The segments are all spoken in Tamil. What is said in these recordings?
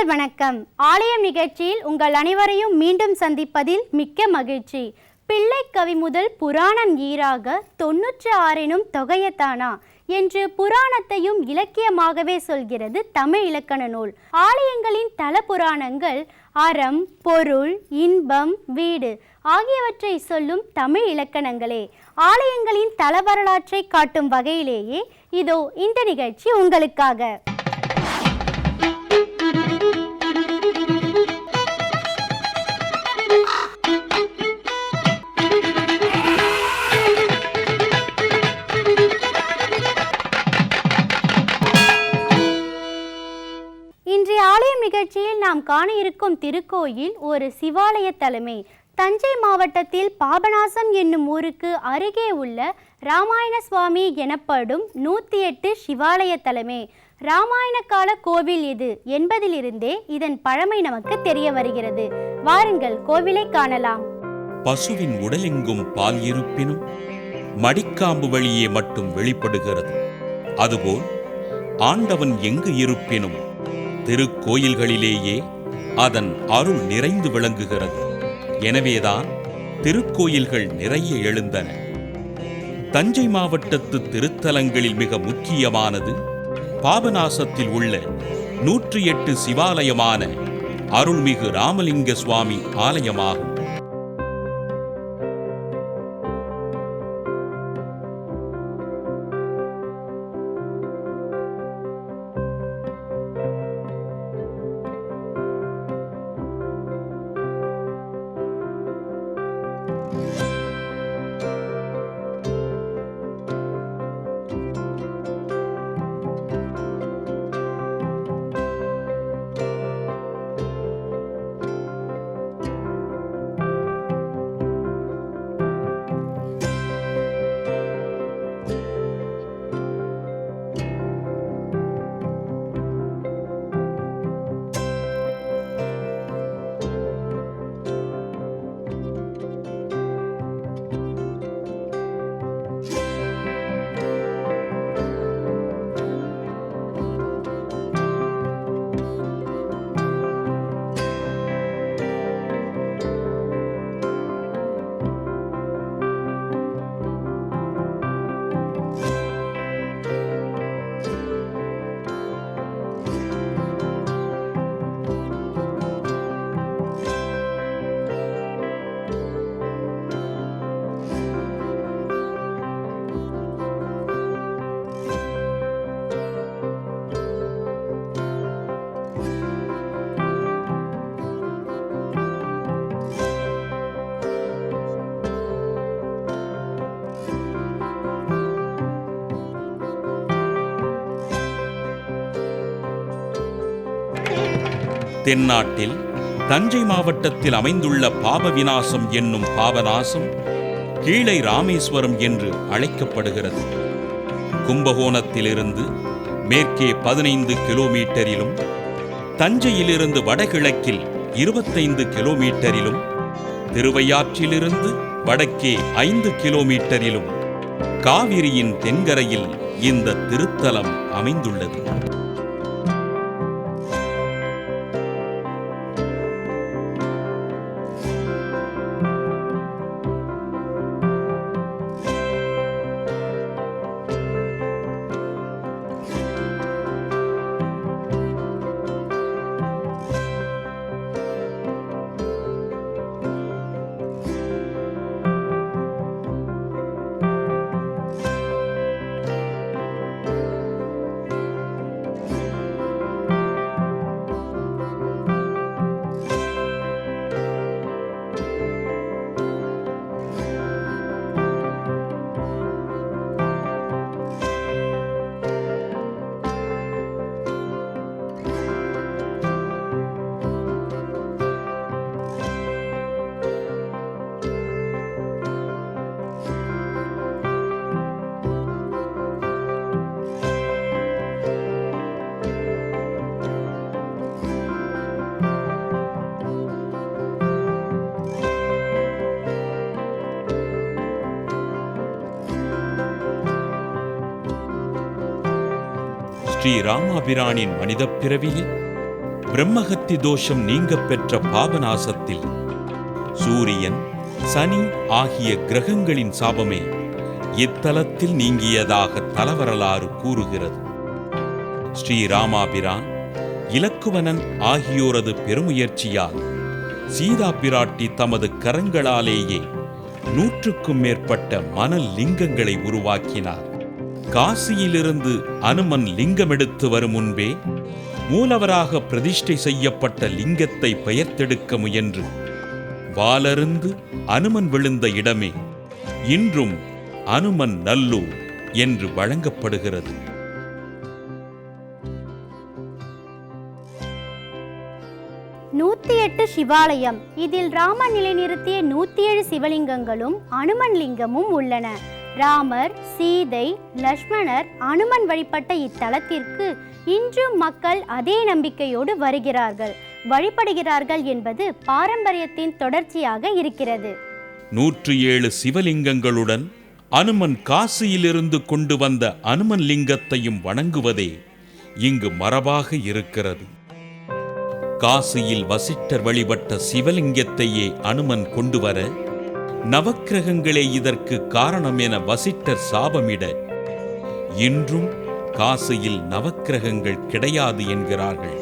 நேயர்கள் வணக்கம். ஆலயம் நிகழ்ச்சியில் உங்கள் அனைவரையும் மீண்டும் சந்திப்பதில் மிக்க மகிழ்ச்சி. பிள்ளை கவி முதல் புராணம் ஈராக தொன்னூற்று ஆறினும் தொகையத்தானா என்று புராணத்தையும் இலக்கியமாகவே சொல்கிறது தமிழ் இலக்கண நூல். ஆலயங்களின் தல புராணங்கள் அறம் பொருள் இன்பம் வீடு ஆகியவற்றை சொல்லும் தமிழ் இலக்கணங்களே. ஆலயங்களின் தல வரலாற்றை காட்டும் வகையிலேயே இதோ இந்த நிகழ்ச்சி உங்களுக்காக. நாம் காண இருக்கும் திருக்கோயில் ஒரு சிவாலய தலைமை. தஞ்சை மாவட்டத்தில் பாபநாசம் என்னும் ஊருக்கு அருகே உள்ள ராமாயண சுவாமி எனப்படும் நூற்றி எட்டு சிவாலய தலைமை. ராமாயண கால கோவில் இது என்பதிலிருந்தே இதன் பழமை நமக்கு தெரிய வருகிறது. வாருங்கள் கோவிலை காணலாம். பசுவின் உடலெங்கும் பால் இருப்பினும் மடிக்காம்பு வழியே மட்டும் வெளிப்படுகிறது. அதுபோல் ஆண்டவன் எங்கு இருப்பினும் திருக்கோயில்களிலேயே அதன் அருள் நிறைந்து விளங்குகிறது. எனவேதான் திருக்கோயில்கள் நிறைய எழுந்தன. தஞ்சை மாவட்டத்து திருத்தலங்களில் மிக முக்கியமானது பாபநாசத்தில் உள்ள நூற்றி எட்டு சிவாலயமான அருள்மிகு ராமலிங்க சுவாமி ஆலயமாகும். தென்னாட்டில் தஞ்சை மாவட்டத்தில் அமைந்துள்ள பாப விநாசம் என்னும் பாபநாசம் கீழே ராமேஸ்வரம் என்று அழைக்கப்படுகிறது. கும்பகோணத்திலிருந்து மேற்கே பதினைந்து கிலோமீட்டரிலும் தஞ்சையிலிருந்து வடகிழக்கில் இருபத்தைந்து கிலோமீட்டரிலும் திருவையாற்றிலிருந்து வடக்கே ஐந்து கிலோமீட்டரிலும் காவிரியின் தென்கரையில் இந்த திருத்தலம் அமைந்துள்ளது. ஸ்ரீ ராமாபிரானின் மனிதப் பிறவியில் பிரம்மகத்தி தோஷம் நீங்க பெற்ற பாபநாசத்தில் சூரியன் சனி ஆகிய கிரகங்களின் சாபமே இத்தலத்தில் நீங்கியதாக தலவரலாறு கூறுகிறது. ஸ்ரீராமாபிரான் இலக்குவனன் ஆகியோரது பெருமுயற்சியால் சீதா பிராட்டி தமது கரங்களாலேயே நூற்றுக்கும் மேற்பட்ட மணல் லிங்கங்களை உருவாக்கினார். காசியிலிருந்து அனுமன் லிங்கம் எடுத்து வரும் முன்பே மூலவராக பிரதிஷ்டை செய்யப்பட்ட லிங்கத்தை பெயர்த்தெடுக்க முயன்று. வாலருந்து அனுமன் விழுந்த இடமே இன்றும் அனுமன் நல்லூர் என்று வழங்கப்படுகிறது. நூத்தி எட்டு சிவாலயம். இதில் ராமன் நிலைநிறுத்திய நூத்தி ஏழு சிவலிங்கங்களும் அனுமன் லிங்கமும் உள்ளன. ராமர் சீதை லக்ஷ்மணர் அனுமன் வழிபட்ட இத்தலத்திற்கு இன்றும் மக்கள் அதே நம்பிக்கையோடு வருகிறார்கள். வழிபடுகிறார்கள் என்பது பாரம்பரியத்தின் தொடர்ச்சியாக இருக்கிறது. நூற்று ஏழு சிவலிங்கங்களுடன் அனுமன் காசியிலிருந்து கொண்டு வந்த அனுமன் லிங்கத்தையும் வணங்குவதே இங்கு மரபாக இருக்கிறது. காசியில் வசிட்டர் வழிபட்ட சிவலிங்கத்தையே அனுமன் கொண்டு வர நவக்கிரகங்களே இதற்கு காரணம் என வசிட்டர் சாபமிட இன்றும் காசியில் நவக்கிரகங்கள் கிடையாது என்கிறார்கள்.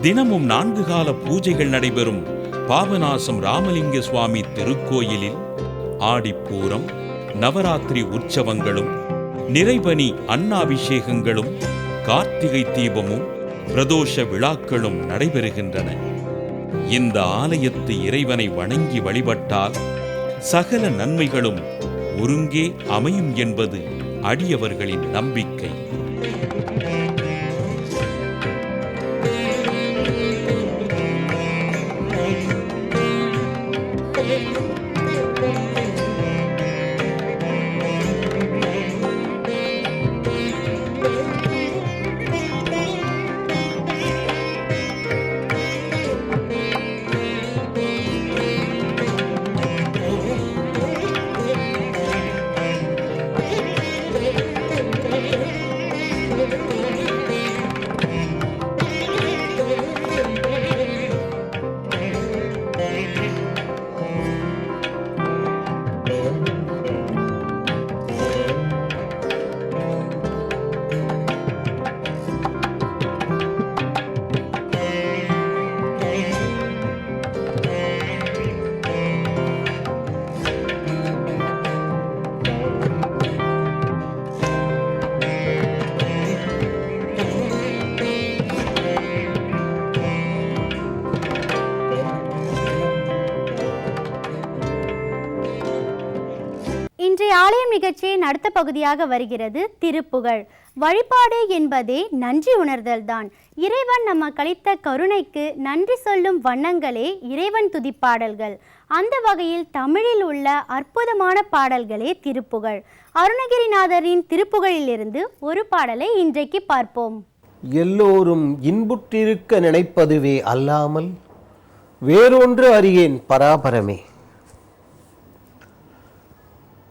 தினமும் நான்கு கால பூஜைகள் நடைபெறும். பாபநாசம் ராமலிங்க சுவாமி திருக்கோயிலில் ஆடிப்பூரம் நவராத்திரி உற்சவங்களும் நிறைபனி அன்னாபிஷேகங்களும் கார்த்திகை தீபமும் பிரதோஷ விழாக்களும் நடைபெறுகின்றன. இந்த ஆலயத்து இறைவனை வணங்கி வழிபட்டால் சகல நன்மைகளும் ஒருங்கே அமையும் என்பது அடியவர்களின் நம்பிக்கை. அடுத்த பகுதியாக வருகிறது திருப்புகழ். வழிபாடு என்பதே நன்றி உணர்தல்தான் இறைவன் நம்ம கழித்த கருணைக்கு நன்றி சொல்லும் வண்ணங்களே இறைவன் துதிப்பாடல்கள். அந்த வகையில் தமிழில் உள்ள அற்புதமான பாடல்களே திருப்புகழ். அருணகிரிநாதரின் திருப்புகழிலிருந்து ஒரு பாடலை இன்றைக்கு பார்ப்போம். எல்லோரும் இன்புற்றிருக்க நினைப்பதுவே அல்லாமல் வேறொன்று அறியேன் பராபரமே.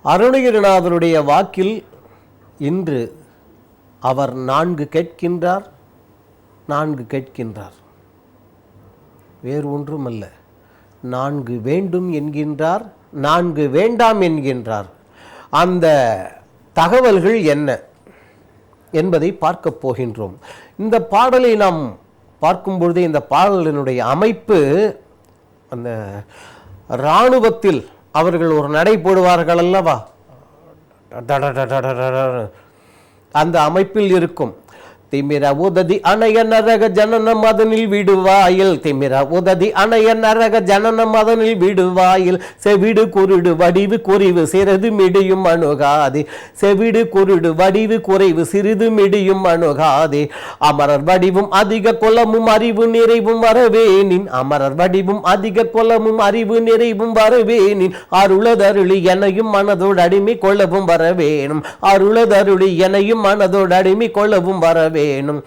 அருணகிரிநாதனுடைய வாக்கில் இன்று அவர் நான்கு கேட்கின்றார் நான்கு கேட்கின்றார். வேறு ஒன்றுமல்ல. நான்கு வேண்டும் என்கின்றார் நான்கு வேண்டாம் என்கின்றார். அந்த தகவல்கள் என்ன என்பதை பார்க்க போகின்றோம். இந்த பாடலை நாம் பார்க்கும் பொழுது இந்த பாடலினுடைய அமைப்பு அந்த இராணுவத்தில் அவர்கள் ஒரு நடை போடுவார்கள் அல்லவா? அந்த அமைப்பில் இருக்கும். திமிர உததி அணைய நரக ஜனன மதனில் விடுவாயில். திமிர உததி அணைய நரக ஜனன மதனில் விடுவாயில். செவிடு குருடு வடிவு குறைவு சிறிது மிடியும் அணுகாதே. செவிடு குருடு வடிவு குறைவு சிறிது மிடியும் அணுகாதே. அமரர் வடிவும் அதிக குலமும் அறிவு நிறைவும் வரவேனின். அமரர் வடிவும் அதிக குலமும் அறிவு நிறைவும் வரவேனின். அருளதருளி எனையும் மனதோடு அடிமை கொள்ளவும் வரவேணும் அருளதருளி எனையும் மனதோடு அடிமை கொள்ளவும் வரவே வேணும்.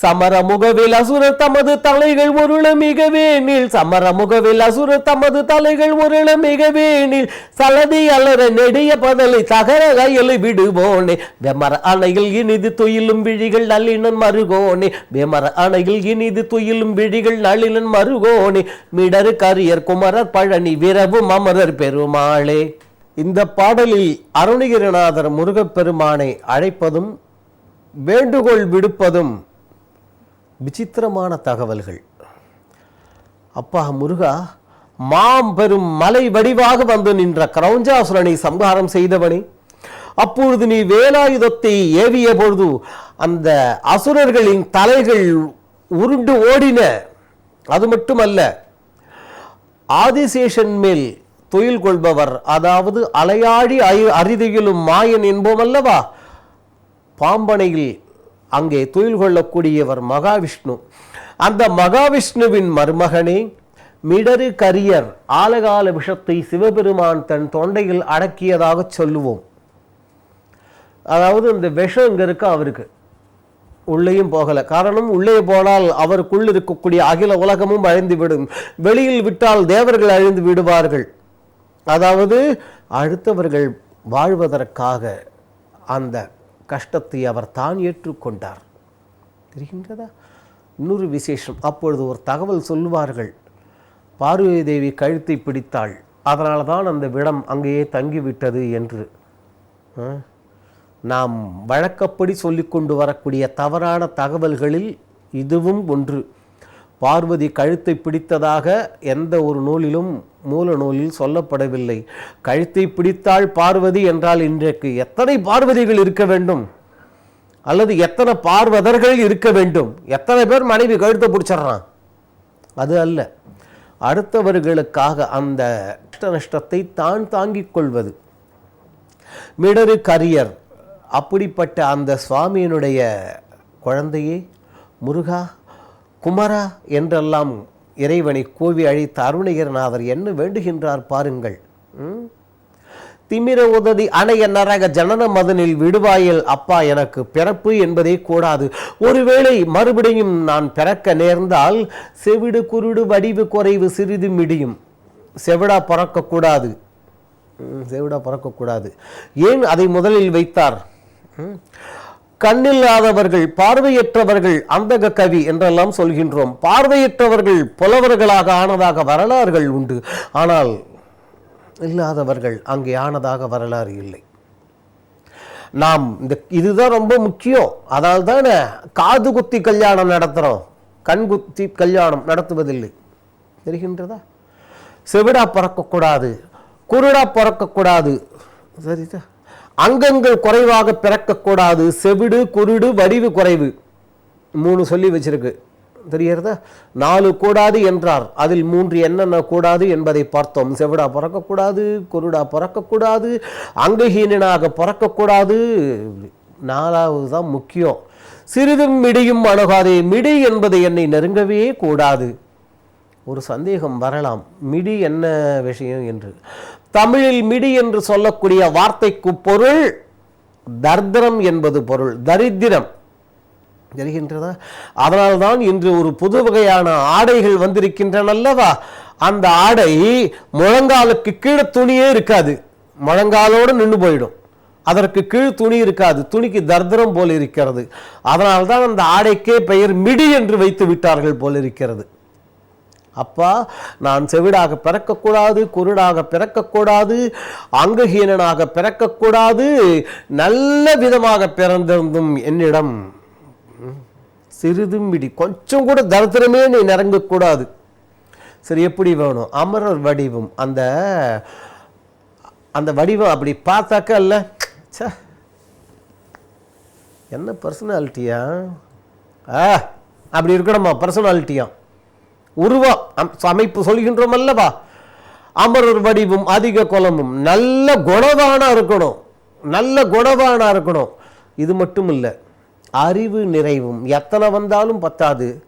சமரமுகவில் அசுரர் தமது தலைகள் ஒருள மிகவேனில் சமரமுகவில் சமர அசுரர் தமது தலைகள் ஒருள மிகவேனில் சலதி அலற நெடிய பதலை தகர கையலை விடுவோனே. வெமர அணையில் இனிது துயிலும் விழிகள் நளினன் மருகோனே. வெமர அணையில் இனிது துயிலும் விழிகள் நளினன் மருகோனே. மிடரு கரியர் குமரர் பழனி விரவும் அமரர் பெருமாளே. இந்த பாடலில் அருணகிரிநாதர் முருகப்பெருமானை அழைப்பதும் வேண்டுகோள் விடுப்பதும் விசித்திரமான தகவல்கள். அப்பா முருகா மாம் பெரும் மலை வடிவாக வந்து நின்ற கிரௌஞ்சாசுரனை சம்ஹாரம் செய்தவனே. அப்பொழுது நீ வேலாயுதத்தை ஏவிய பொழுது அந்த அசுரர்களின் தலைகள் உருண்டு ஓடின. அது மட்டுமல்ல ஆதிசேஷன் மேல் தொழில் கொள்பவர் அதாவது அலையாடி அரி- அரிதியிலும் மாயன் என்போம் அல்லவா? பாம்பனையில் அங்கே தொழில் கொள்ளக்கூடியவர் மகாவிஷ்ணு. அந்த மகாவிஷ்ணுவின் மருமகனே மிடரு கரியர் ஆலகால விஷத்தை சிவபெருமான் தன் தொண்டையில் அடக்கியதாக சொல்லுவோம். அதாவது இந்த விஷம் இங்கே இருக்கு அவருக்கு. உள்ளேயும் போகலை. காரணம் உள்ளே போனால் அவருக்குள் இருக்கக்கூடிய அகில உலகமும் அழிந்து விடும் வெளியில் விட்டால் தேவர்கள் அழிந்து விடுவார்கள். அதாவது அடுத்தவர்கள் வாழ்வதற்காக அந்த கஷ்டத்தை அவர் தான் ஏற்றுக்கொண்டார். தெரிகின்றதா? இன்னொரு விசேஷம். அப்பொழுது ஒரு தகவல் சொல்லுவார்கள். பார்வதி தேவி கழுத்தை பிடித்தாள். அதனால தான் அந்த விடம் அங்கேயே தங்கிவிட்டது என்று. நாம் வழக்கப்படி சொல்லி கொண்டு வரக்கூடிய தவறான தகவல்களில் இதுவும் ஒன்று. பார்வதி கழுத்தை பிடித்ததாக எந்த ஒரு நூலிலும் மூல நூலில் சொல்லப்படவில்லை. கழுத்தை பிடித்தாள் பார்வதி என்றால் இன்றைக்கு எத்தனை பார்வதிகள் இருக்க வேண்டும்? அல்லது எத்தனை பார்வதர்கள் இருக்க வேண்டும்? எத்தனை பேர் மனைவி கழுத்தை பிடிச்சிடுறான்? அது அல்ல. அடுத்தவர்களுக்காக அந்த நஷ்டத்தை தான் தாங்கிக் கொள்வது. மிடரு கரியர் அப்படிப்பட்ட அந்த சுவாமியினுடைய குழந்தையே முருகா குமரா என்றெல்லாம் இறைவனை கூவி அழைத்த அருணகிரநாதர் என்ன வேண்டுகின்றார் பாருங்கள். திமிர உததி அணைய நரக ஜனன மதனில் விடுவாயில் அப்பா எனக்கு பிறப்பு என்பதே கூடாது. ஒருவேளை மறுபடியும் நான் பிறக்க நேர்ந்தால் செவிடு குருடு வடிவு குறைவு சிறிது மிடியும். செவிடா பிறக்கக்கூடாது. ம், செவிடா பிறக்கக்கூடாது. ஏன் அதை முதலில் வைத்தார்? ம்? கண்ணில்லாதவர்கள் பார்வையற்றவர்கள் அந்தக கவி என்றெல்லாம் சொல்கின்றோம். பார்வையற்றவர்கள் புலவர்களாக ஆனதாக வரலாறுகள் உண்டு. ஆனால் இல்லாதவர்கள் அங்கே ஆனதாக வரலாறு இல்லை. நாம் இந்த இதுதான் ரொம்ப முக்கியம். அதால் தானே காது குத்தி கல்யாணம் நடத்துகிறோம் கண் குத்தி கல்யாணம் நடத்துவதில்லை. தெரிகின்றதா? செவிடா பிறக்கக்கூடாது. குருடா பிறக்கக்கூடாது. சரிதா? அங்கங்கள் குறைவாக பிறக்கக்கூடாது. செவிடு குருடு வடிவு குறைவு. மூணு சொல்லி வச்சிருக்கு. தெரிகிறதா? நாலு கூடாது என்றார். அதில் மூன்று என்னென்ன கூடாது என்பதை பார்த்தோம். செவிடா பிறக்கக்கூடாது குருடா பிறக்கக்கூடாது அங்கஹீனனாக பிறக்கக்கூடாது. நாலாவது தான் முக்கியம். சிறிதும் மிடியும் அணுகாதே. மிடி என்பது என்னை நெருங்கவே கூடாது. ஒரு சந்தேகம் வரலாம். மிடி என்ன விஷயம் என்று. தமிழில் மிடி என்று சொல்லக்கூடிய வார்த்தைக்கு பொருள் தர்தரம் என்பது பொருள். தரித்திரம். தெரிகின்றதா? அதனால்தான் இன்று ஒரு புது வகையான ஆடைகள் வந்திருக்கின்றன அல்லவா? அந்த ஆடை முழங்காலுக்கு கீழே துணியே இருக்காது. முழங்காலோடு நின்று போயிடும். அதற்கு கீழ் துணி இருக்காது. துணிக்கு தர்தரம் போல் இருக்கிறது. அதனால்தான் அந்த ஆடைக்கே பெயர் மிடி என்று வைத்து விட்டார்கள் போல் இருக்கிறது. அப்பா நான் செவிடாக பிறக்கக்கூடாது குருடாக பிறக்கக்கூடாது அங்கஹீனனாக பிறக்கக்கூடாது நல்ல விதமாக பிறந்திருந்தும் என்னிடம். சிறிதும் மிடி கொஞ்சம் கூட தரித்திரமே நீ நிறங்கக்கூடாது சரி எப்படி வேணும்? அமரர் வடிவம். அந்த அந்த வடிவம் அப்படி பார்த்தாக்க அல்ல ச்சே. என்ன பர்சனாலிட்டியா ஆ அப்படி இருக்கணுமா? பர்சனாலிட்டியா உருவம் அம்- அமைப்பு சொல்கின்றோம் அல்லவா அமரர் வடிவும் அதிக குலமும். நல்ல குணவானா இருக்கணும். நல்ல குணவானா இருக்கணும். இது மட்டும் இல்லை அறிவு நிறைவும். எத்தனை வந்தாலும் பத்தாது.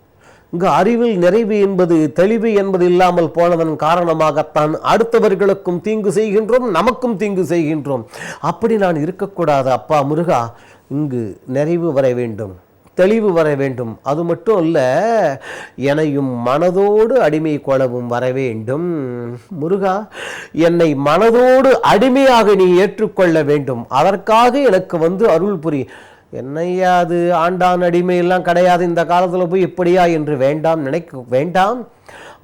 இங்கு அறிவில் நிறைவு என்பது தெளிவு என்பது இல்லாமல் போனதன் காரணமாகத்தான் அடுத்தவர்களுக்கும் தீங்கு செய்கின்றோம் நமக்கும் தீங்கு செய்கின்றோம். அப்படி நான் இருக்கக்கூடாது அப்பா முருகா. இங்கு நிறைவு வர வேண்டும். தெளிவு வர வேண்டும். அது மட்டும் இல்லை என்னையும் மனதோடு அடிமை கொளவும் வர வேண்டும். முருகா என்னை மனதோடு அடிமையாக நீ ஏற்றுக்கொள்ள வேண்டும். அதற்காக எனக்கு வந்து அருள் புரி. என்னையா அது? ஆண்டான் அடிமை எல்லாம் கிடையாது. இந்த காலத்தில் போய் இப்படியா என்று வேண்டாம் நினைக்க வேண்டாம்.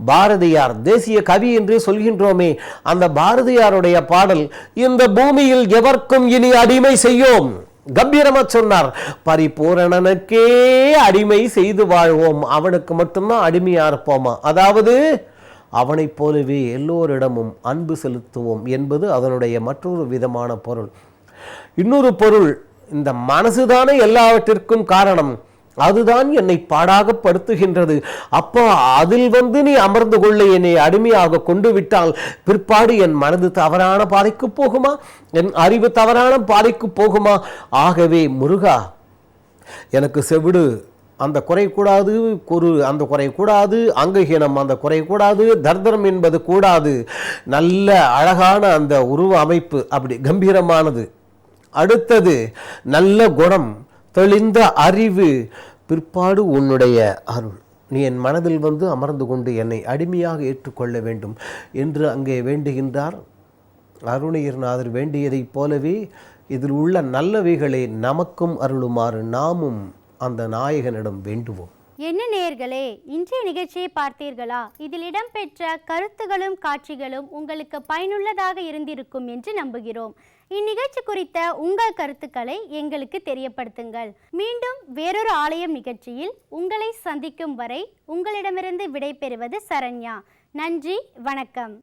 பாரதியார் தேசிய கவி என்று சொல்கின்றோமே அந்த பாரதியாருடைய பாடல் இந்த பூமியில் எவர்க்கும் இனி அடிமை செய்யோம்? கம்பீரமா சொன்னார். பரிபூரணனுக்கே அடிமை செய்து வாழ்வோம். அவனுக்கு மட்டும்தான் அடிமையா இருப்போமா? அதாவது அவனைப் போலவே எல்லோரிடமும் அன்பு செலுத்துவோம் என்பது அதனுடைய மற்றொரு விதமான பொருள். இன்னொரு பொருள் இந்த மனசுதானே எல்லாவற்றிற்கும் காரணம். அதுதான் என்னை பாடாக படுத்துகின்றது அப்பா அதில் வந்து நீ அமர்ந்து கொள்ள. என்னை அடிமையாக கொண்டு விட்டால் பிற்பாடு என் மனது தவறான பாதைக்கு போகுமா? என் அறிவு தவறான பாதைக்கு போகுமா? ஆகவே முருகா எனக்கு செவிடு. அந்த குறை கூடாது குரு அந்த குறை கூடாது அங்கஹீனம் அந்த குறை கூடாது தர்தரம் என்பது கூடாது. நல்ல அழகான அந்த உருவ அமைப்பு அப்படி கம்பீரமானது. அடுத்தது நல்ல குணம். தெளிந்த அறிவு. பிற்பாடு உன்னுடைய அருள். நீ என் மனதில் வந்து அமர்ந்து கொண்டு என்னை அடிமையாக ஏற்றுக்கொள்ள வேண்டும் என்று அங்கே வேண்டுகின்றார். அருணகிரிநாதர் வேண்டியதைப் போலவே இதில் உள்ள நல்லவைகளை நமக்கும் அருளுமாறு நாமும் அந்த நாயகனிடம் வேண்டுவோம். என்ன நேர்களே இன்றைய நிகழ்ச்சியை பார்த்தீர்களா? இதில் இடம்பெற்ற கருத்துகளும் காட்சிகளும் உங்களுக்கு பயனுள்ளதாக இருந்திருக்கும் என்று நம்புகிறோம். இந்நிகழ்ச்சி குறித்த உங்கள் கருத்துக்களை எங்களுக்கு தெரியப்படுத்துங்கள். மீண்டும் வேறொரு ஆலயம் நிகழ்ச்சியில் உங்களை சந்திக்கும் வரை உங்களிடமிருந்து விடைபெறுவது சரண்யா. நன்றி வணக்கம்.